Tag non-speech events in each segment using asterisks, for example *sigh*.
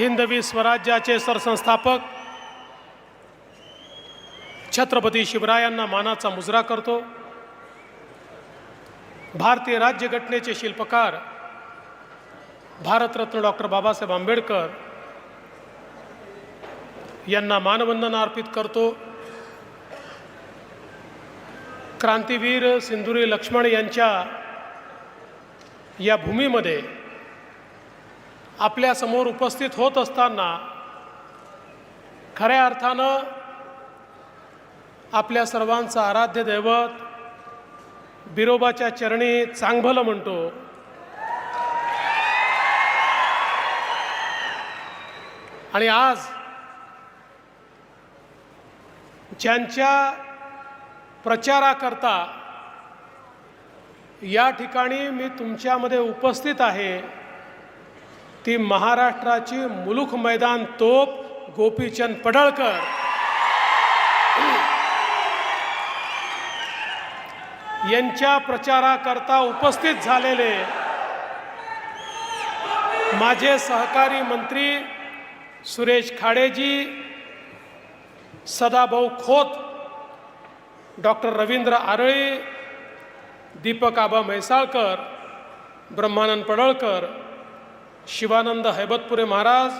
हिंदवी स्वराज्याचे सरसंस्थापक छत्रपती शिवरायांना मानाचा मुजरा करतो. भारतीय राज्यघटनेचे शिल्पकार भारतरत्न डॉक्टर बाबासाहेब आंबेडकर यांना मानवंदना अर्पित करतो. क्रांतीवीर सिंधुरी लक्ष्मण यांच्या या भूमीमध्ये आपल्यासमोर उपस्थित होत असताना खऱ्या अर्थानं आपल्या सर्वांचं आराध्य दैवत बिरोबाच्या चरणी चांगभलं म्हणतो. आणि आज ज्यांच्या प्रचाराकरता या ठिकाणी मी तुमच्यामध्ये उपस्थित आहे ती महाराष्ट्राची मुलुख मैदान तोप गोपीचंद पडळकर. यांच्या प्रचाराकरता उपस्थित झालेले माझे सहकारी मंत्री Suresh खाडेजी Sadabhau Khot doctor Ravindra Arali Deepak Aaba Mhaisalkar Brahmanand Padalkar Shivanand Haibatpure Maharaj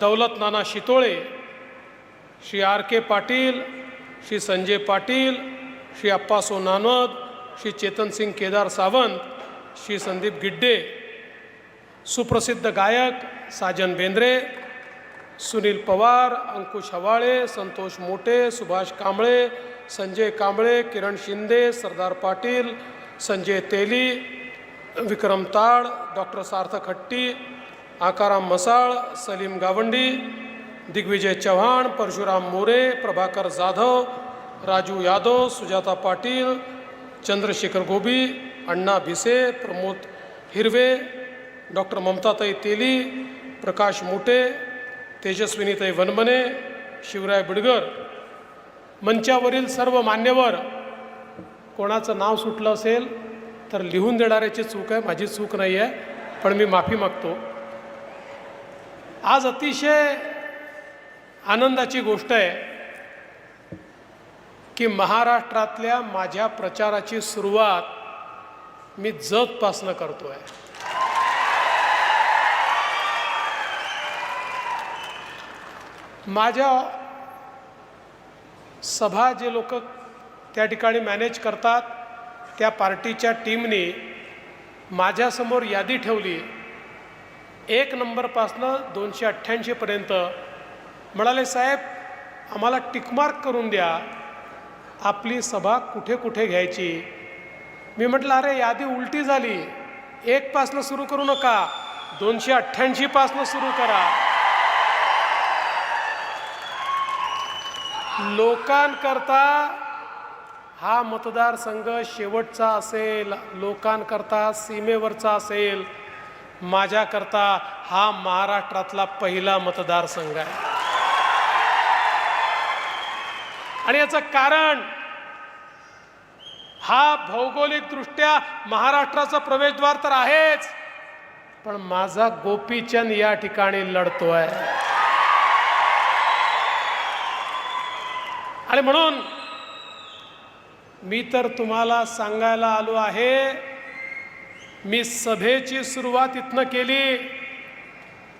Daulat Nana Shitole Shri R K Patil Shri Sanjay Patil Shri Appaso Nanad Shri Chetansingh Kedar Sawant Shri Sandeep Gidde सुप्रसिद्ध गायक Sajan Bendre Sunil Pawar Ankush हवाळे Santosh Mote Subhash Kamble Sanjay Kamble Kiran Shinde Sardar Patil Sanjay Teli Vikram Tal doctor Sarthak Hatti Akaram Masal Salim Gawandi Digvijay Chavan Parshuram More Prabhakar Jadhav Raju Yadav Sujata Patil Chandrashekhar Gobi Anna Bhise Pramod Hirve doctor ममताताई Teli Prakash Mote तेजस्विनीताई Vanmane Shivray Bidgar. मंचावरील सर्व मान्यवर कोणाचं नाव सुटलं असेल? तर लिहून देणाऱ्याची चूक आहे माझी चूक नाही आहे पण मी माफी मागतो. आज अतिशय आनंदाची गोष्ट आहे की महाराष्ट्रातल्या माझ्या प्रचाराची सुरुवात मी जतपासनं करतो आहे माझ्या सभा जे लोक त्या ठिकाणी मॅनेज करतात त्या पार्टीच्या टीमने माझ्यासमोर यादी ठेवली. एक नंबरपासनं दोनशे अठ्ठ्याऐंशीपर्यंत म्हणाले साहेब आम्हाला टिकमार्क करून द्या. आपली सभा कुठे कुठे घ्यायची? मी म्हटलं अरे यादी उलटी झाली. एकपासनं सुरू करू नका. दोनशे अठ्ठ्याऐंशीपासनं सुरू करा. लोकांकरता हा मतदारसंघ शेवटचा असेल लोकांकरता सीमेवरचा असेल माझ्याकरता हा महाराष्ट्रातला पहिला मतदारसंघ आहे. आणि याचं कारण हा भौगोलिकदृष्ट्या महाराष्ट्राचा प्रवेशद्वार तर आहेच पण माझा गोपीचंद या ठिकाणी लढतोय. आणि म्हणून मी तर तुम्हाला सांगायला आलो आहे मी सभेची सुरुवात इथनं केली.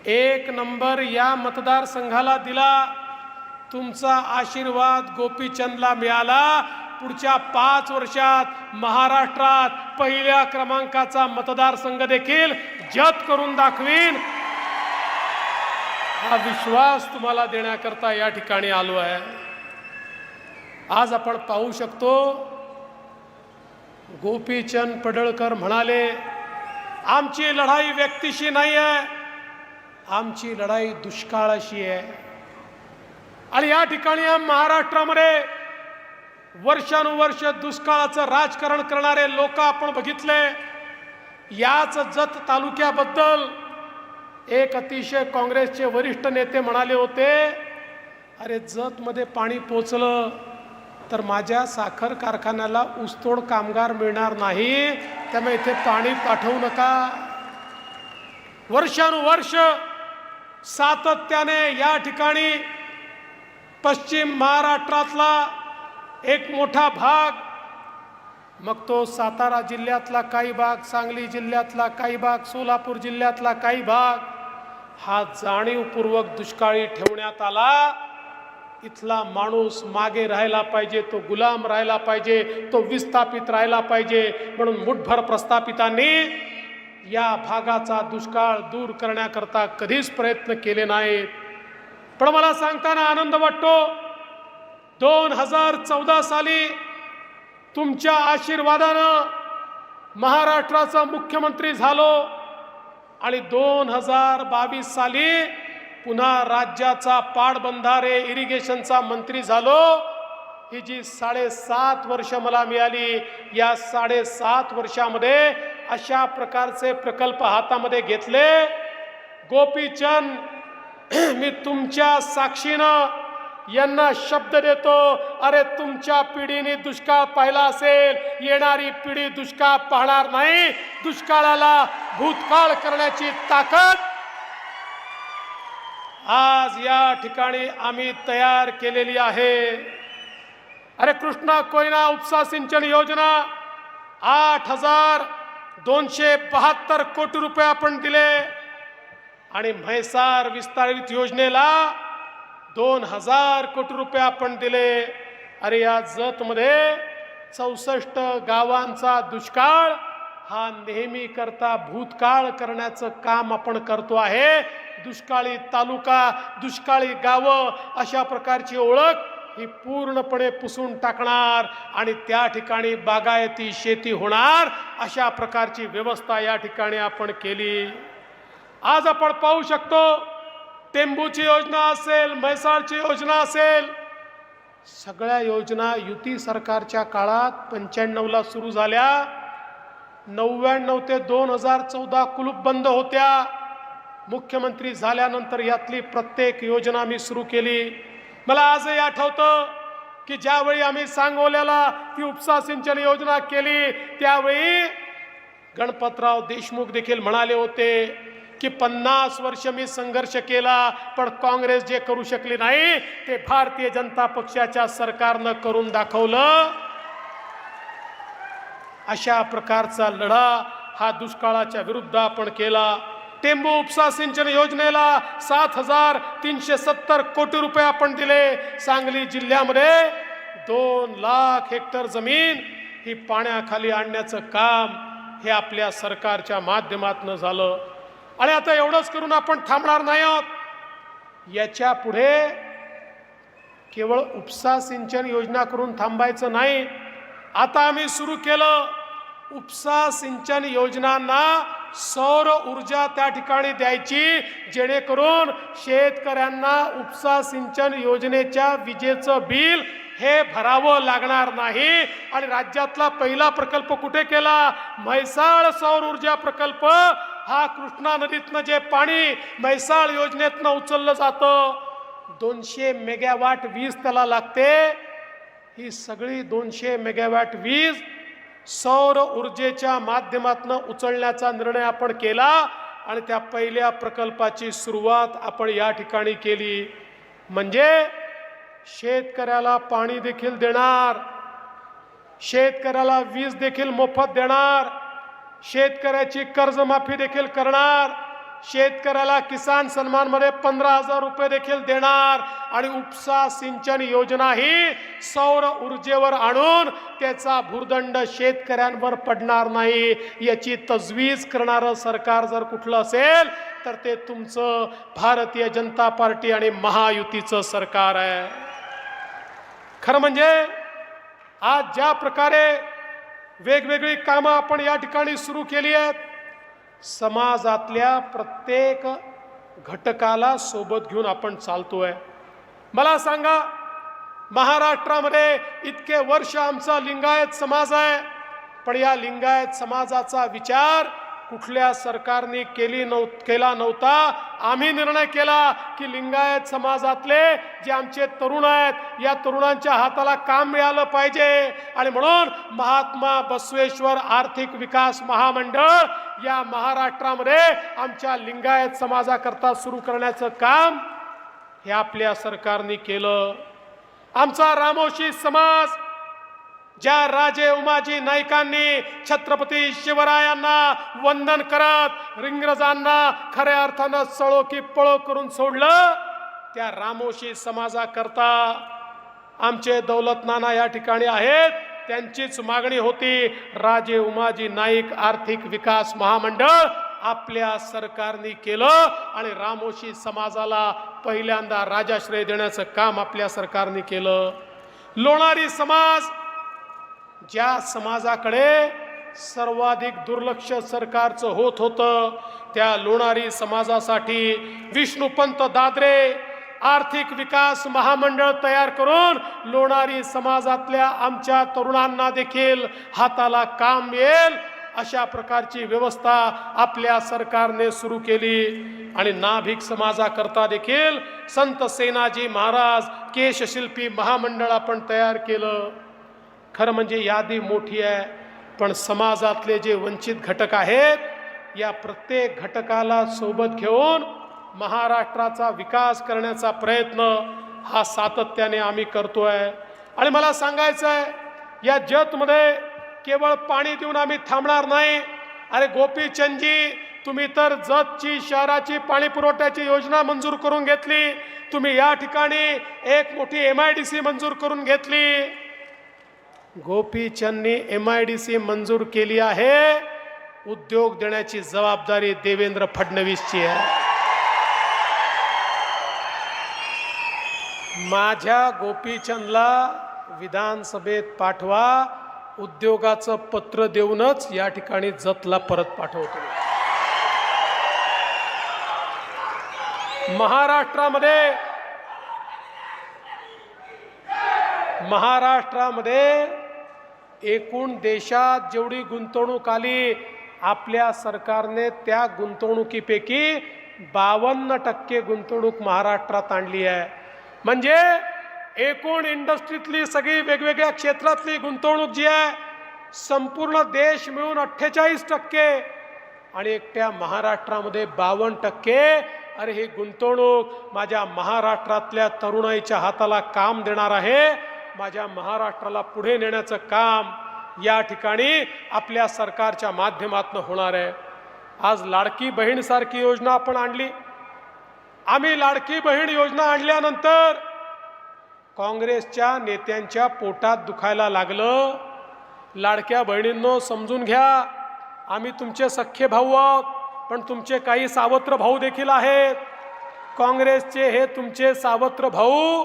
एक नंबर या मतदारसंघाला दिला. तुमचा आशीर्वाद गोपीचंदला मिळाला. पुढच्या पाच वर्षात महाराष्ट्रात पहिल्या क्रमांकाचा मतदारसंघ देखील जत करून दाखवीन. हा विश्वास तुम्हाला देण्याकरता या ठिकाणी आलो आहे. आज आपण पाहू शकतो गोपीचंद पडळकर म्हणाले आमची लढाई व्यक्तीशी नाही आहे आमची लढाई दुष्काळाशी आहे. आणि या ठिकाणी महाराष्ट्रामध्ये वर्षानुवर्ष दुष्काळाचं राजकारण करणारे लोक आपण बघितले याच जत तालुक्याबद्दल एक अतिशय काँग्रेसचे वरिष्ठ नेते म्हणाले होते अरे जतमध्ये पाणी पोचलं तर माझ्या साखर कारखान्याला ऊसतोड कामगार मिळणार नाही. त्यामुळे इथे पाणी पाठवू नका. वर्षानुवर्ष सातत्याने या ठिकाणी पश्चिम महाराष्ट्रातला एक मोठा भाग मग तो सातारा जिल्ह्यातला काही भाग सांगली जिल्ह्यातला काही भाग सोलापूर जिल्ह्यातला काही भाग हा जाणीवपूर्वक दुष्काळी ठेवण्यात आला. इथला माणूस मागे राहायला पाहिजे तो गुलाम राहायला पाहिजे तो विस्थापित राहायला पाहिजे. म्हणून मुठभर प्रस्थापितांनी या भागाचा दुष्काळ दूर करण्याकरता कधीच प्रयत्न केले नाहीत. पण मला सांगताना आनंद वाटतो दोन हजार चौदा साली तुमच्या आशीर्वादानं महाराष्ट्राचा मुख्यमंत्री झालो आणि दोन हजार बावीस साली पुन्हा राज्याचा पाटबंधारे इरिगेशनचा मंत्री झालो. ही जी साडेसात वर्ष मला मिळाली या साडेसात वर्षामध्ये अशा प्रकारचे प्रकल्प हातामध्ये घेतले. गोपीचंद *clears throat* मी तुमच्या साक्षीनं यांना शब्द देतो अरे तुमच्या पिढीने दुष्काळ पाहिला असेल येणारी पिढी दुष्काळ पाहणार नाही. दुष्काळाला भूतकाळ करण्याची ताकद आज या ठिकाणी आम्ही तयार केलेली आहे. अरे कृष्णा कोयना उपसा सिंचन योजना आठ हजार दोनशे बहात्तर कोटी रुपये आपण दिले. आणि म्हैसार विस्तारित योजनेला दोन हजार कोटी रुपये आपण दिले. अरे या जतमध्ये चौसष्ट गावांचा दुष्काळ हा नेहमी करता भूतकाळ करण्याचं काम आपण करतो आहे. दुष्काळी तालुका दुष्काळी गावं अशा प्रकारची ओळख ही पूर्णपणे पुसून टाकणार आणि त्या ठिकाणी बागायती शेती होणार अशा प्रकारची व्यवस्था या ठिकाणी आपण केली. आज आपण पाहू शकतो टेंबूची योजना असेल म्हैसाळची योजना असेल सगळ्या योजना युती सरकारच्या काळात पंच्याण्णवला सुरू झाल्या. नव्याण्णव ते दोन हजार चौदा कुलूप बंद होत्या. मुख्यमंत्री झाल्यानंतर यातली प्रत्येक योजना मी सुरू केली. मला आजही आठवतं की ज्यावेळी आम्ही सांगोल्याला ती उपसा सिंचन योजना केली त्यावेळी गणपतराव देशमुख देखील म्हणाले होते की पन्नास वर्ष मी संघर्ष केला पण काँग्रेस जे करू शकली नाही ते भारतीय जनता पक्षाच्या सरकारनं करून दाखवलं. अशा प्रकारचा लढा हा दुष्काळाच्या विरुद्ध आपण केला. टेंबू उपसा सिंचन योजनेला सात हजार तीनशे सत्तर कोटी रुपये आपण दिले. सांगली जिल्ह्यामध्ये दोन लाख हेक्टर जमीन ही पाण्याखाली आणण्याचं काम हे आपल्या सरकारच्या माध्यमातून झालं. आणि आता एवढंच करून आपण थांबणार नाही आहोत. याच्यापुढे केवळ उपसा सिंचन योजना करून थांबायचं नाही. आता आम्ही सुरू केलं. उपसा सिंचन योजनांना सौर ऊर्जा त्या ठिकाणी द्यायची जेणेकरून शेतकऱ्यांना उपसा सिंचन योजनेच्या विजेचं बिल हे भरावं लागणार नाही. आणि राज्यातला पहिला प्रकल्प कुठे केला? म्हैसाळ सौर ऊर्जा प्रकल्प. हा कृष्णा नदीतनं जे पाणी म्हैसाळ योजनेतनं उचललं जातं. दोनशे मेगावॅट वीज त्याला लागते. ही सगळी दोनशे मेगावॅट वीज सौर ऊर्जेच्या माध्यमातून उचलण्याचा निर्णय आपण केला आणि त्या पहिल्या प्रकल्पाची सुरुवात आपण या ठिकाणी केली. म्हणजे शेतकऱ्याला पाणी देखील देणार शेतकऱ्याला वीज देखील मोफत देणार शेतकऱ्याची कर्जमाफी देखील करणार शेतकऱ्याला किसान सन्मानमध्ये पंधरा हजार रुपये देखील देणार. आणि उपसा सिंचन योजना ही सौर ऊर्जेवर आणून त्याचा भूर्दंड शेतकऱ्यांवर पडणार नाही. याची तजवीज करणारं सरकार जर कुठलं असेल तर ते तुमचं भारतीय जनता पार्टी आणि महायुतीचं सरकार आहे. खरं म्हणजे आज ज्या प्रकारे वेगवेगळी कामं आपण या ठिकाणी सुरू केली आहेत समाजातल्या प्रत्येक घटकाला सोबत घेऊन आपण चालतोय. मला सांगा महाराष्ट्रामध्ये इतके वर्ष आमचा लिंगायत समाज आहे पण या लिंगायत समाजाचा विचार कुठल्या सरकारने केली नव केला नव्हता. आम्ही निर्णय केला की लिंगायत समाजातले जे आमचे तरुण आहेत या तरुणांच्या हाताला काम मिळालं पाहिजे. आणि म्हणून महात्मा बसवेश्वर आर्थिक विकास महामंडळ या महाराष्ट्रामध्ये आमच्या लिंगायत समाजाकरता सुरू करण्याचं काम हे आपल्या सरकारने केलं. आमचा रामोशी समाज ज्या राजे उमाजी नाईकांनी छत्रपती शिवरायांना वंदन करत इंग्रजांना खऱ्या अर्थानं सळो की पळो करून सोडलं त्या रामोशी समाजाकरता आमचे दौलत नाना या ठिकाणी आहेत. त्यांचीच मागणी होती राजे उमाजी नाईक आर्थिक विकास महामंडळ आपल्या सरकारने केलं आणि रामोशी समाजाला पहिल्यांदा राजाश्रय देण्याचं काम आपल्या सरकारने केलं. लोणारी समाज ज्या समाजाकडे सर्वाधिक दुर्लक्ष सरकारचं होत होतं त्या लोणारी समाजासाठी विष्णुपंत दादरे आर्थिक विकास महामंडळ तयार करून लोणारी समाजातल्या आमच्या तरुणांना देखील हाताला काम मिळेल अशा प्रकारची व्यवस्था आपल्या सरकारने सुरू केली. आणि नाभिक समाजाकरता देखील संत सेनाजी महाराज केशशिल्पी महामंडळ आपण तयार केलं. खरं म्हणजे यादी मोठी आहे पण समाजातले जे वंचित घटक आहेत या प्रत्येक घटकाला सोबत घेऊन महाराष्ट्राचा विकास करण्याचा प्रयत्न हा सातत्याने आम्ही करतो आहे आणि मला सांगायचं आहे या जतमध्ये केवळ पाणी देऊन आम्ही थांबणार नाही. अरे गोपीचंदजी तुम्ही तर जतची शहराची पाणी पुरवठ्याची योजना मंजूर करून घेतली. तुम्ही या ठिकाणी एक मोठी एम आय डी सी मंजूर करून घेतली. गोपीचंदनी एम आय डी सी मंजूर केली आहे. उद्योग देण्याची जबाबदारी देवेंद्र फडणवीसची आहे. माझ्या गोपीचंदला विधानसभेत पाठवा. उद्योगाचं पत्र देऊनच या ठिकाणी जतला परत पाठवतो. महाराष्ट्रामध्ये महाराष्ट्रामध्ये एकूण देशात जेवढी गुंतवणूक आली आपल्या सरकारने त्या गुंतवणुकीपैकी बावन्न टक्के गुंतवणूक महाराष्ट्रात आणली आहे. म्हणजे एकूण इंडस्ट्रीतली सगळी वेगवेगळ्या क्षेत्रातली गुंतवणूक जी आहे संपूर्ण देश मिळून अठ्ठेचाळीस टक्के आणि एकट्या महाराष्ट्रामध्ये बावन्न टक्के. अरे ही गुंतवणूक माझ्या महाराष्ट्रातल्या तरुणाईच्या हाताला काम देणार आहे. माझ्या महाराष्ट्राला पुढे नेण्याचं काम या ठिकाणी आपल्या सरकारच्या माध्यमातून होणार आहे. आज लाडकी बहीणसारखी योजना आपण आणली. आम्ही लाडकी बहीण योजना आणल्यानंतर काँग्रेसच्या नेत्यांच्या पोटात दुखायला लागलं. लाडक्या बहिणींनो समजून घ्या आम्ही तुमचे सख्खे भाऊ आहोत पण तुमचे काही सावत्र भाऊ देखील आहेत. काँग्रेसचे हे तुमचे सावत्र भाऊ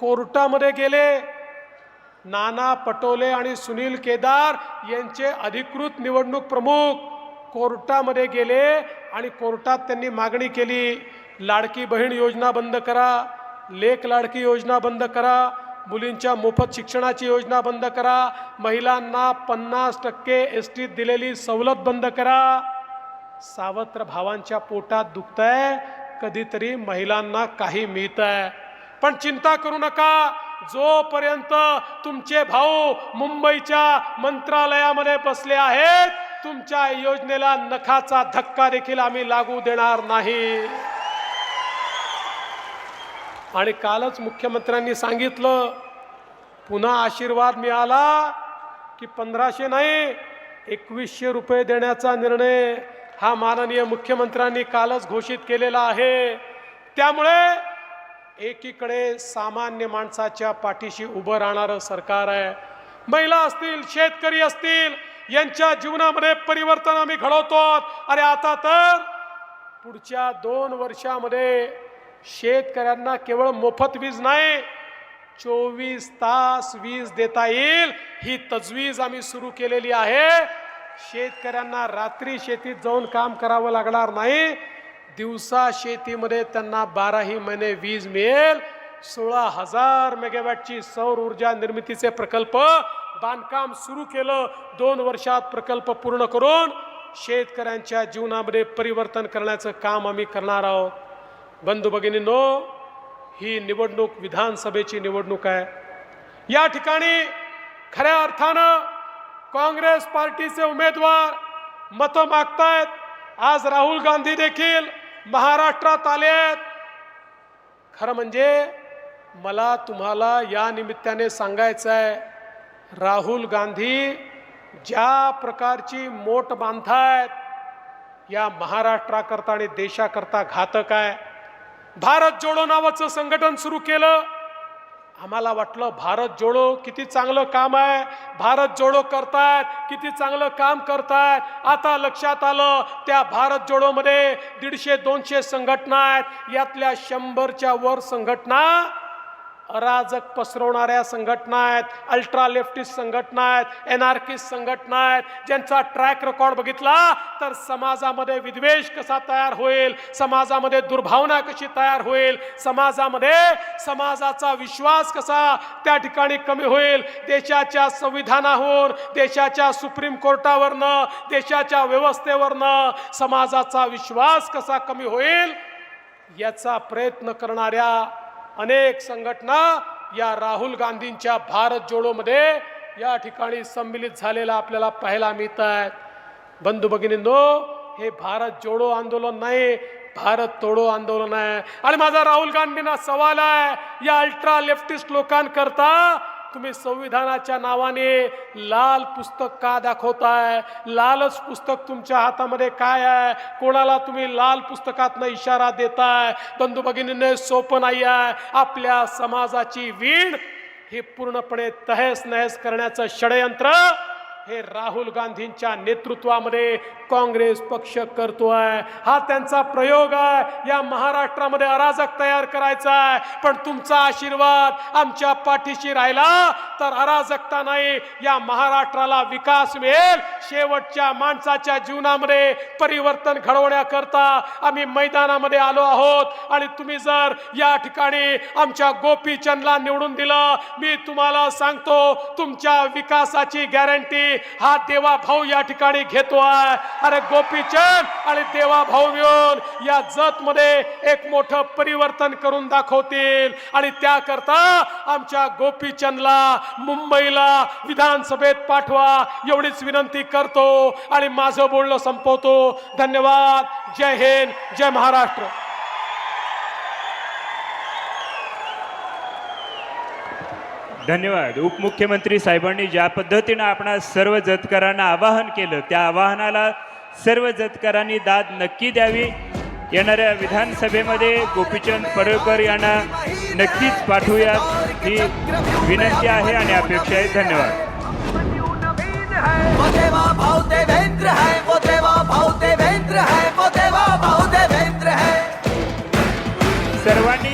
कोर्टामध्ये गेले. नाना पटोले आणि सुनील केदार यांचे अधिकृत निवडणूक प्रमुख कोर्टामध्ये गेले आणि कोर्टात त्यांनी मागणी केली लाडकी बहीण योजना बंद करा लेख लाडकी योजना बंद करा मुलींच्या मोफत शिक्षणाची योजना बंद करा महिलांना पन्नास टक्के एस टीत दिलेली सवलत बंद करा. सावत्र भावांच्या पोटात दुखतंय कधीतरी महिलांना काही मिळतंय. आहे पण चिंता करू नका जोपर्यंत तुमचे भाऊ मुंबईच्या मंत्रालयामध्ये बसले आहेत तुमच्या योजनेला नखाचा धक्का देखील आम्ही लागू देणार नाही. आणि कालच मुख्यमंत्र्यांनी सांगितलं पुन्हा आशीर्वाद मिळाला की पंधराशे नाही एकवीसशे रुपये देण्याचा निर्णय हा माननीय मुख्यमंत्र्यांनी कालच घोषित केलेला आहे. त्यामुळे एकीकडे सामान्य माणसाच्या पाठीशी उभं राहणारं सरकार आहे. महिला असतील शेतकरी असतील यांच्या जीवनामध्ये परिवर्तन आम्ही घडवतो अरे आता तर पुढच्या दोन वर्षामध्ये शेतकऱ्यांना केवळ मोफत वीज नाही चोवीस तास वीज देता येईल ही तजवीज आम्ही सुरू केलेली आहे. शेतकऱ्यांना रात्री शेतीत जाऊन काम करावं लागणार नाही. दिवसा शेतीमध्ये त्यांना बाराही महिने वीज मिळेल. सोळा हजार मेगावॅटची सौर ऊर्जा निर्मितीचे प्रकल्प. बांधकाम सुरू केलं. दोन वर्षात प्रकल्प पूर्ण करून शेतकऱ्यांच्या जीवनामध्ये परिवर्तन करण्याचं काम आम्ही करणार आहोत. बंधू भगिनींनो ही निवडणूक विधानसभेची निवडणूक आहे. या ठिकाणी खऱ्या अर्थानं काँग्रेस पार्टीचे उमेदवार मतं मागतायत. आज राहुल गांधी देखील महाराष्ट्रात आले आहेत खरं म्हणजे मला तुम्हाला या निमित्ताने सांगायचं आहे राहुल गांधी ज्या प्रकारची मोठ बांधतायत या महाराष्ट्राकरता आणि देशाकरता घातक आहे. भारत जोडो नावाचं संघटन सुरू केलं. आम्हाला वाटलं भारत जोडो किती चांगलं काम आहे. भारत जोडो करतायत किती चांगलं काम करतायत. आता लक्षात आलं त्या भारत जोडोमध्ये दीडशे दोनशे संघटना आहेत. यातल्या शंभरच्या वर संघटना अराजक पसरवणाऱ्या संघटना आहेत अल्ट्रा लेफ्टिस्ट संघटना आहेत एनआरकिस्ट संघटना आहेत ज्यांचा ट्रॅक रेकॉर्ड बघितला तर समाजामध्ये विद्वेष कसा तयार होईल समाजामध्ये दुर्भावना कशी तयार होईल समाजामध्ये समाजाचा विश्वास कसा त्या ठिकाणी कमी होईल देशाच्या संविधानाहून देशाच्या सुप्रीम कोर्टावरनं देशाच्या व्यवस्थेवरनं समाजाचा विश्वास कसा कमी होईल याचा प्रयत्न करणाऱ्या अनेक संघटना या राहुल गांधींच्या भारत जोडोमध्ये या ठिकाणी संमिलित झालेला आपल्याला पाहायला मिळत आहेत. बंधू भगिनींनो हे भारत जोडो आंदोलन नाही भारत तोडो आंदोलन आहे. आणि माझा राहुल गांधींना सवाल आहे या अल्ट्रा लेफ्टिस्ट लोकांकरता तुम्ही संविधानाच्या नावाने लाल पुस्तक का दाखवताय? लालच पुस्तक तुमच्या हातामध्ये काय आहे? कोणाला तुम्ही लाल पुस्तकातनं इशारा देताय? बंधू भगिनीने सोपं नाही आहे. आपल्या समाजाची वीण हे पूर्णपणे तहेस नहेस करण्याचं षडयंत्र हे राहुल गांधींच्या नेतृत्वामध्ये काँग्रेस पक्ष करतोय. हा त्यांचा प्रयोग आहे. या महाराष्ट्रामध्ये अराजक तयार करायचा आहे. पण तुमचा आशीर्वाद आमच्या पाठीशी राहिला तर अराजकता नाही. या महाराष्ट्राला विकास मिळेल. शेवटच्या माणसाच्या जीवनामध्ये परिवर्तन घडवण्याकरता आम्ही मैदानामध्ये आलो आहोत. आणि तुम्ही जर या ठिकाणी आमच्या गोपीचंदला निवडून दिलं मी तुम्हाला सांगतो तुमच्या विकासाची गॅरंटी हा देवा भाऊ या ठिकाणी घेतो आहे. अरे गोपीचंद आणि देवा भाऊ मिळून या जत मध्ये एक मोठं परिवर्तन करून दाखवतील. आणि त्याकरता आमच्या गोपीचंदला मुंबईला विधानसभेत पाठवा. एवढीच विनंती करतो आणि माझं बोलणं संपवतो. धन्यवाद. जय हिंद. जय महाराष्ट्र. धन्यवाद. उपमुख्यमंत्री साहेबांनी ज्या पद्धतीनं आपणा सर्व जतकरांना आवाहन केलं त्या आवाहनाला सर्व जतकरांनी दाद नक्की द्यावी. येणाऱ्या विधानसभेमध्ये गोपीचंद पडळकर यांना नक्कीच पाठवूया. ही विनंती आहे आणि अपेक्षा आहे. धन्यवाद.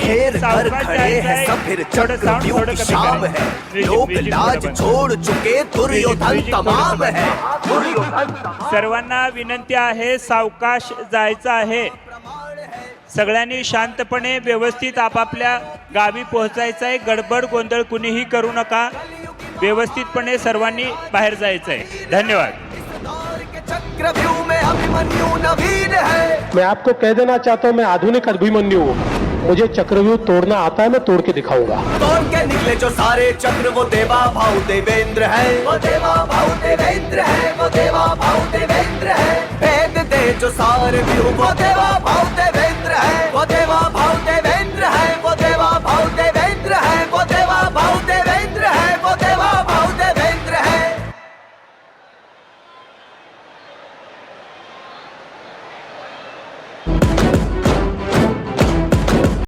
सर्वांनी घेर सावकाश खड़े हैं. सब फिर थोडं चक्र sound व्यूह थोडं की शाम. है लाज. छोड़ चुके दुर्योधन तमाम. है दुर्योधन तमाम सर्वांना विनंती आहे सावकाश जायचं आहे सगळ्यांनी शांतपणे व्यवस्थित आपापल्या गावी पोहोचायचं आहे गडबड गोंधळ कुणीही करू नका व्यवस्थितपणे सर्वांनी बाहेर जायचं आहे धन्यवाद चक्रव्यूह मैं आपको कह देना चाहता हूँ मैं आधुनिक अभिमन्यु हूँ मुझे चक्रव्यूह तोड़ना आता है मैं तोड़ के दिखाऊँगा। तोड़ के निकले जो सारे चक्र? वो देवा भाव देवेंद्र है। वो देवा भाव देवेंद्र है वो देवा भाव देवेंद्र है। भेद दे जो सारे व्यू वो देवा भाव देवेंद्र है वो देवा भाव देवेंद्र है वो देवा भाव देवेंद्र